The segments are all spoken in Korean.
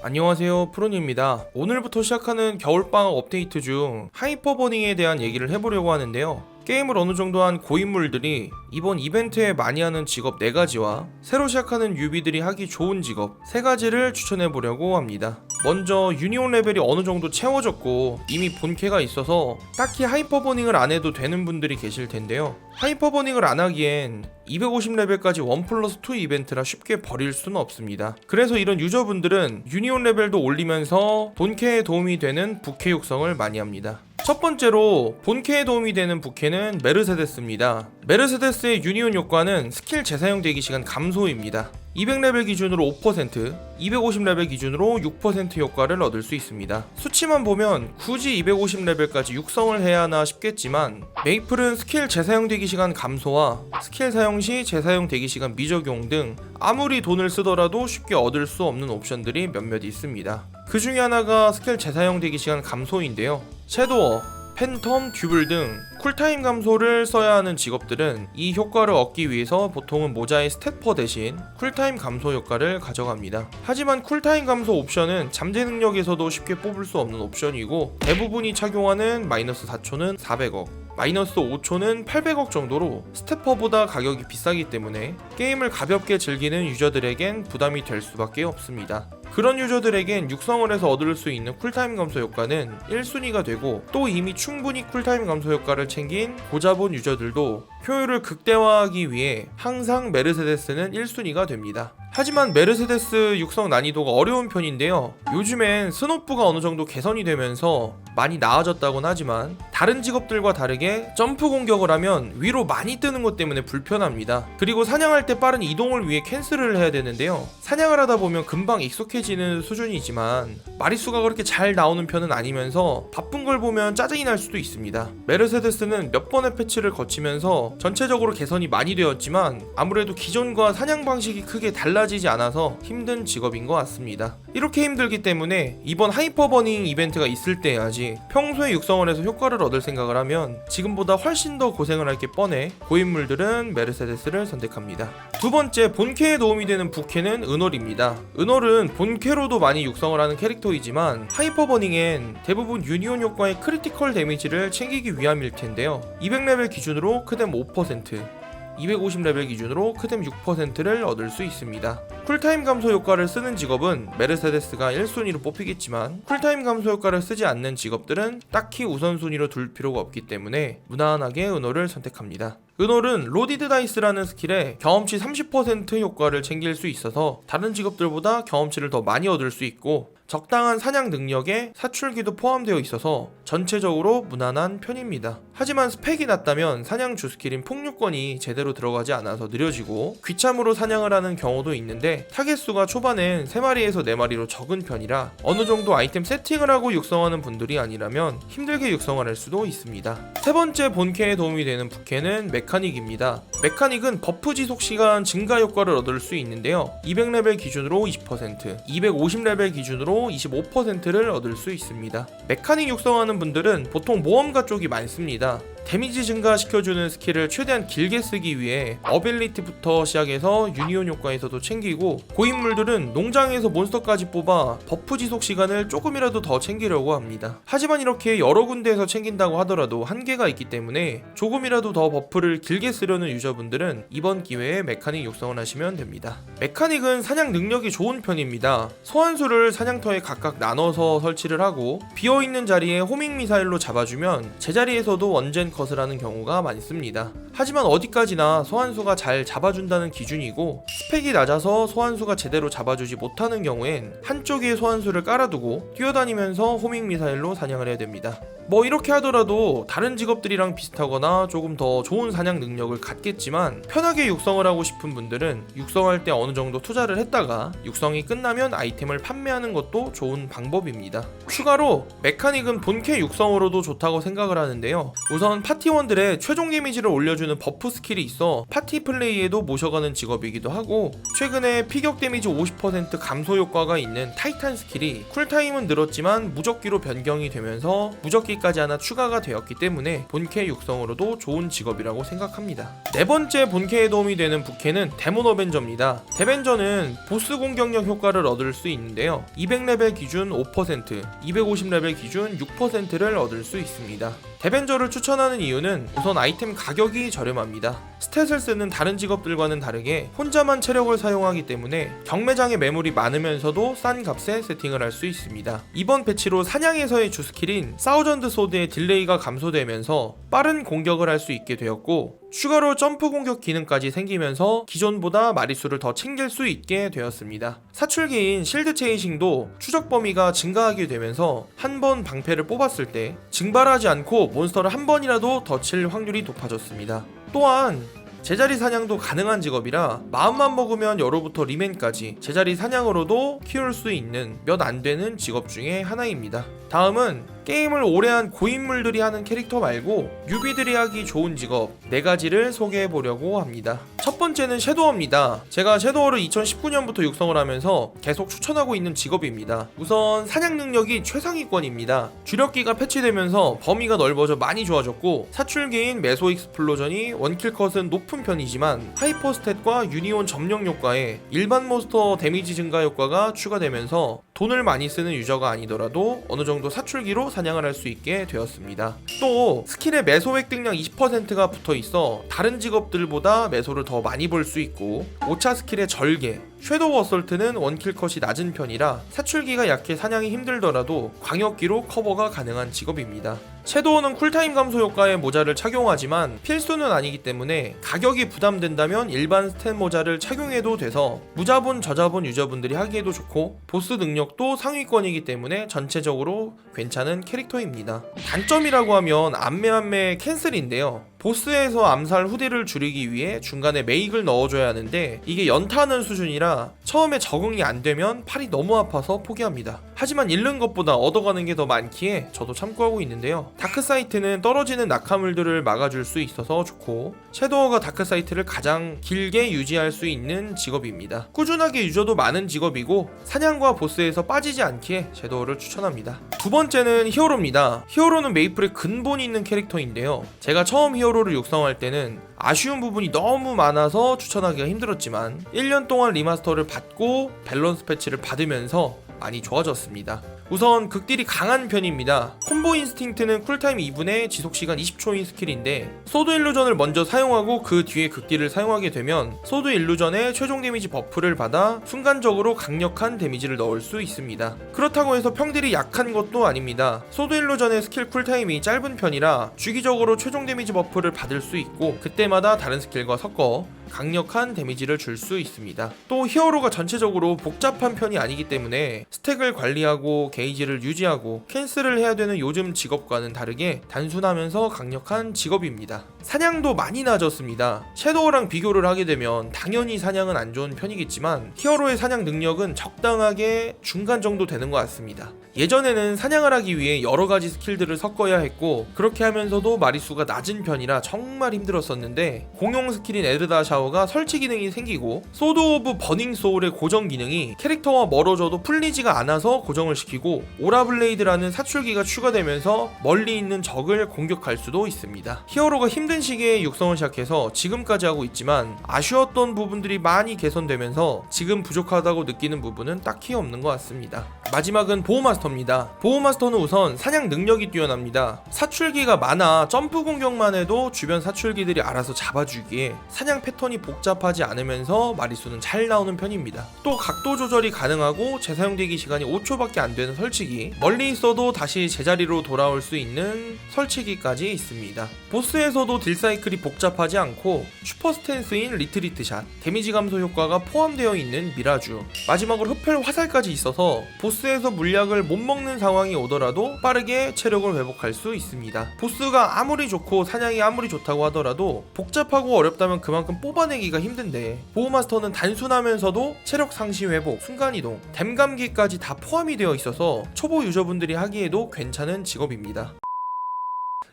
안녕하세요 프로니입니다. 오늘부터 시작하는 겨울방학 업데이트 중 하이퍼버닝에 대한 얘기를 해보려고 하는데요. 게임을 어느 정도 한 고인물들이 이번 이벤트에 많이 하는 직업 4가지와 새로 시작하는 유비들이 하기 좋은 직업 3가지를 추천해보려고 합니다 먼저 유니온 레벨이 어느 정도 채워졌고 이미 본캐가 있어서 딱히 하이퍼버닝을 안 해도 되는 분들이 계실 텐데요 하이퍼버닝을 안 하기엔 250레벨까지 1 플러스 2 이벤트라 쉽게 버릴 수는 없습니다. 그래서 이런 유저분들은 유니온 레벨도 올리면서 본캐에 도움이 되는 부캐 육성을 많이 합니다. 첫 번째로 본캐에 도움이 되는 부캐는 메르세데스입니다. 메르세데스의 유니온 효과는 스킬 재사용 대기 시간 감소입니다. 200레벨 기준으로 5%, 250레벨 기준으로 6% 효과를 얻을 수 있습니다. 수치만 보면 굳이 250레벨까지 육성을 해야 하나 싶겠지만 메이플은 스킬 재사용 대기 시간 감소와 스킬 사용 시 재사용 대기 시간 미적용 등 아무리 돈을 쓰더라도 쉽게 얻을 수 없는 옵션들이 몇몇 있습니다. 그 중에 하나가 스킬 재사용 대기 시간 감소인데요. 섀도워, 팬텀, 듀블 등 쿨타임 감소를 써야 하는 직업들은 이 효과를 얻기 위해서 보통은 모자의 스태퍼 대신 쿨타임 감소 효과를 가져갑니다. 하지만 쿨타임 감소 옵션은 잠재 능력에서도 쉽게 뽑을 수 없는 옵션이고 대부분이 착용하는 마이너스 4초는 400억, 마이너스 5초는 800억 정도로 스태퍼보다 가격이 비싸기 때문에 게임을 가볍게 즐기는 유저들에겐 부담이 될 수밖에 없습니다. 그런 유저들에겐 육성을 해서 얻을 수 있는 쿨타임 감소 효과는 1순위가 되고 또 이미 충분히 쿨타임 감소 효과를 챙긴 고자본 유저들도 효율을 극대화하기 위해 항상 메르세데스는 1순위가 됩니다. 하지만 메르세데스 육성 난이도가 어려운 편인데요. 요즘엔 스노프가 어느 정도 개선이 되면서 많이 나아졌다곤 하지만 다른 직업들과 다르게 점프 공격을 하면 위로 많이 뜨는 것 때문에 불편합니다. 그리고 사냥할 때 빠른 이동을 위해 캔슬을 해야 되는데요. 사냥을 하다 보면 금방 익숙해지는 수준이지만 마리수가 그렇게 잘 나오는 편은 아니면서 바쁜 걸 보면 짜증이 날 수도 있습니다. 메르세데스는 몇 번의 패치를 거치면서 전체적으로 개선이 많이 되었지만 아무래도 기존과 사냥 방식이 크게 달라지지 않아서 힘든 직업인 것 같습니다. 이렇게 힘들기 때문에 이번 하이퍼 버닝 이벤트가 있을 때야지 평소에 육성을 해서 효과를 얻을 생각을 하면 지금보다 훨씬 더 고생을 할 게 뻔해 고인물들은 메르세데스를 선택합니다. 두 번째 본캐에 도움이 되는 부캐는 은월입니다. 은월은 본캐로도 많이 육성을 하는 캐릭터이지만 하이퍼 버닝엔 대부분 유니온 효과의 크리티컬 데미지를 챙기기 위함일 텐데요. 200레벨 기준으로 크뎀 5%, 250레벨 기준으로 크뎀 6%를 얻을 수 있습니다. 쿨타임 감소 효과를 쓰는 직업은 메르세데스가 1순위로 뽑히겠지만 쿨타임 감소 효과를 쓰지 않는 직업들은 딱히 우선순위로 둘 필요가 없기 때문에 무난하게 은호를 선택합니다. 은홀은 로디드 다이스라는 스킬에 경험치 30% 효과를 챙길 수 있어서 다른 직업들보다 경험치를 더 많이 얻을 수 있고 적당한 사냥 능력에 사출기도 포함되어 있어서 전체적으로 무난한 편입니다. 하지만 스펙이 낮다면 사냥 주 스킬인 폭류권이 제대로 들어가지 않아서 느려지고 귀참으로 사냥을 하는 경우도 있는데 타겟 수가 초반엔 3마리에서 4마리로 적은 편이라 어느 정도 아이템 세팅을 하고 육성하는 분들이 아니라면 힘들게 육성을 할 수도 있습니다. 세 번째 본캐에 도움이 되는 부캐는 메카닉입니다. 메카닉은 버프 지속 시간 증가 효과를 얻을 수 있는데요. 200레벨 기준으로 20%, 250레벨 기준으로 25%를 얻을 수 있습니다. 메카닉 육성하는 분들은 보통 모험가 쪽이 많습니다. 데미지 증가시켜주는 스킬을 최대한 길게 쓰기 위해 어빌리티부터 시작해서 유니온 효과에서도 챙기고 고인물들은 농장에서 몬스터까지 뽑아 버프 지속 시간을 조금이라도 더 챙기려고 합니다. 하지만 이렇게 여러 군데에서 챙긴다고 하더라도 한계가 있기 때문에 조금이라도 더 버프를 길게 쓰려는 유저분들은 이번 기회에 메카닉 육성을 하시면 됩니다. 메카닉은 사냥 능력이 좋은 편입니다. 소환수를 사냥터에 각각 나눠서 설치를 하고 비어있는 자리에 호밍 미사일로 잡아주면 제자리에서도 원젠 컷을 하는 경우가 많습니다. 하지만 어디까지나 소환수가 잘 잡아준다는 기준이고 스펙이 낮아서 소환수가 제대로 잡아주지 못하는 경우엔 한쪽에 소환수를 깔아두고 뛰어다니면서 호밍 미사일로 사냥을 해야 됩니다. 뭐 이렇게 하더라도 다른 직업들이랑 비슷하거나 조금 더 좋은 사냥 능력을 갖겠지만 편하게 육성을 하고 싶은 분들은 육성할 때 어느 정도 투자를 했다가 육성이 끝나면 아이템을 판매하는 것도 좋은 방법입니다. 추가로 메카닉은 본캐 육성으로도 좋다고 생각을 하는데요. 우선 파티원들의 최종 데미지를 올려주는 버프 스킬이 있어 파티 플레이에도 모셔가는 직업이기도 하고 최근에 피격 데미지 50% 감소 효과가 있는 타이탄 스킬이 쿨타임은 늘었지만 무적기로 변경이 되면서 무적기까지 하나 추가가 되었기 때문에 본캐 육성으로도 좋은 직업이라고 생각합니다. 네 번째 본캐에 도움이 되는 부캐는 데몬 어벤져입니다. 데벤저는 보스 공격력 효과를 얻을 수 있는데요. 200레벨 기준 5%, 250레벨 기준 6%를 얻을 수 있습니다. 데벤저를 추천하는 이유는 우선 아이템 가격이 저렴합니다. 스탯을 쓰는 다른 직업들과는 다르게 혼자만 체력을 사용하기 때문에 경매장에 매물이 많으면서도 싼 값에 세팅을 할 수 있습니다. 이번 패치로 사냥에서의 주 스킬인 사우전드 소드의 딜레이가 감소되면서 빠른 공격을 할 수 있게 되었고 추가로 점프 공격 기능까지 생기면서 기존보다 마리수를 더 챙길 수 있게 되었습니다. 사출기인 실드 체이싱도 추적 범위가 증가하게 되면서 한 번 방패를 뽑았을 때 증발하지 않고 몬스터를 한 번이라도 더 칠 확률이 높아졌습니다. 또한 제자리 사냥도 가능한 직업이라 마음만 먹으면 여로부터 리맨까지 제자리 사냥으로도 키울 수 있는 몇 안 되는 직업 중에 하나입니다. 다음은 게임을 오래 한 고인물들이 하는 캐릭터 말고 뉴비들이 하기 좋은 직업 네 가지를 소개해 보려고 합니다. 첫 번째는 섀도어입니다. 제가 섀도어를 2019년부터 육성을 하면서 계속 추천하고 있는 직업입니다. 우선 사냥 능력이 최상위권입니다. 주력기가 패치되면서 범위가 넓어져 많이 좋아졌고 사출기인 메소 익스플로전이 원킬 컷은 높은 편이지만 하이퍼 스탯과 유니온 점령 효과에 일반 몬스터 데미지 증가 효과가 추가되면서 돈을 많이 쓰는 유저가 아니더라도 어느 정도 사출기로 사냥을 할 수 있게 되었습니다. 또 스킬에 매소 획득량 20%가 붙어 있어 다른 직업들보다 매소를 더 많이 볼수 있고 5차 스킬의 절개 섀도우 어설트는 원킬 컷이 낮은 편이라 사출기가 약해 사냥이 힘들더라도 광역기로 커버가 가능한 직업입니다. 섀도우는 쿨타임 감소 효과의 모자를 착용하지만 필수는 아니기 때문에 가격이 부담된다면 일반 스탠 모자를 착용해도 돼서 무자본 저자본 유저분들이 하기에도 좋고 보스 능력도 상위권이기 때문에 전체적으로 괜찮은 캐릭터입니다. 단점이라고 하면 안매안매 캔슬인데요. 보스에서 암살 후대를 줄이기 위해 중간에 메익을 넣어줘야 하는데 이게 연타하는 수준이라 처음에 적응이 안 되면 팔이 너무 아파서 포기합니다. 하지만 잃는 것보다 얻어가는 게 더 많기에 저도 참고하고 있는데요. 다크사이트는 떨어지는 낙하물들을 막아줄 수 있어서 좋고 섀도우가 다크사이트를 가장 길게 유지할 수 있는 직업입니다. 꾸준하게 유저도 많은 직업이고 사냥과 보스에서 빠지지 않기에 섀도우를 추천합니다. 두 번째는 히어로입니다. 히어로는 메이플의 근본이 있는 캐릭터인데요. 제가 처음 히어로를 육성할 때는 아쉬운 부분이 너무 많아서 추천하기가 힘들었지만 1년 동안 리마스터를 받고 밸런스 패치를 받으면서 많이 좋아졌습니다. 우선 극딜이 강한 편입니다. 콤보 인스팅트는 쿨타임 2분에 지속시간 20초인 스킬인데 소드 일루전을 먼저 사용하고 그 뒤에 극딜을 사용하게 되면 소드 일루전에 최종 데미지 버프를 받아 순간적으로 강력한 데미지를 넣을 수 있습니다. 그렇다고 해서 평딜이 약한 것도 아닙니다. 소드 일루전의 스킬 쿨타임이 짧은 편이라 주기적으로 최종 데미지 버프를 받을 수 있고 그때마다 다른 스킬과 섞어 강력한 데미지를 줄 수 있습니다. 또 히어로가 전체적으로 복잡한 편이 아니기 때문에 스택을 관리하고 게이지를 유지하고 캔슬을 해야 되는 요즘 직업과는 다르게 단순하면서 강력한 직업입니다. 사냥도 많이 낮았습니다. 섀도우랑 비교를 하게 되면 당연히 사냥은 안 좋은 편이겠지만 히어로의 사냥 능력은 적당하게 중간 정도 되는 것 같습니다. 예전에는 사냥을 하기 위해 여러 가지 스킬들을 섞어야 했고 그렇게 하면서도 마리수가 낮은 편이라 정말 힘들었었는데 공용 스킬인 에르다 샤 워가 설치 기능이 생기고 소드 오브 버닝 소울의 고정 기능이 캐릭터와 멀어져도 풀리지가 않아서 고정을 시키고 오라 블레이드라는 사출기가 추가되면서 멀리 있는 적을 공격할 수도 있습니다. 히어로가 힘든 시기에 육성을 시작해서 지금까지 하고 있지만 아쉬웠던 부분들이 많이 개선되면서 지금 부족하다고 느끼는 부분은 딱히 없는 것 같습니다. 마지막은 보호마스터입니다. 보호마스터는 우선 사냥 능력이 뛰어납니다. 사출기가 많아 점프 공격만 해도 주변 사출기들이 알아서 잡아주기에 사냥 패턴이 복잡하지 않으면서 마리수는 잘 나오는 편입니다. 또 각도 조절이 가능하고 재사용되기 시간이 5초밖에 안 되는 설치기, 멀리 있어도 다시 제자리로 돌아올 수 있는 설치기까지 있습니다. 보스에서도 딜 사이클이 복잡하지 않고 슈퍼 스탠스인 리트리트 샷, 데미지 감소 효과가 포함되어 있는 미라주, 마지막으로 흡혈 화살까지 있어서 보스에서 물약을 못 먹는 상황이 오더라도 빠르게 체력을 회복할 수 있습니다. 보스가 아무리 좋고 사냥이 아무리 좋다고 하더라도 복잡하고 어렵다면 그만큼 뽑아내기가 힘든데 보호마스터는 단순하면서도 체력 상시 회복, 순간이동, 댐감기까지 다 포함이 되어 있어서 초보 유저분들이 하기에도 괜찮은 직업입니다.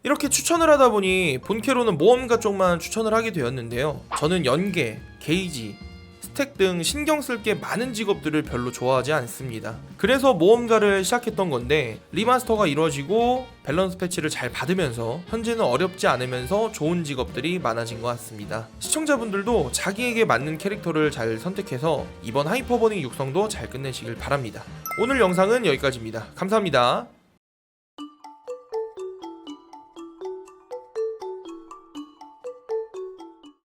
이렇게 추천을 하다 보니 본캐로는 모험가 쪽만 추천을 하게 되었는데요. 저는 연계, 게이지, 스택 등 신경 쓸 게 많은 직업들을 별로 좋아하지 않습니다. 그래서 모험가를 시작했던 건데 리마스터가 이루어지고 밸런스 패치를 잘 받으면서 현재는 어렵지 않으면서 좋은 직업들이 많아진 것 같습니다. 시청자분들도 자기에게 맞는 캐릭터를 잘 선택해서 이번 하이퍼버닝 육성도 잘 끝내시길 바랍니다. 오늘 영상은 여기까지입니다. 감사합니다.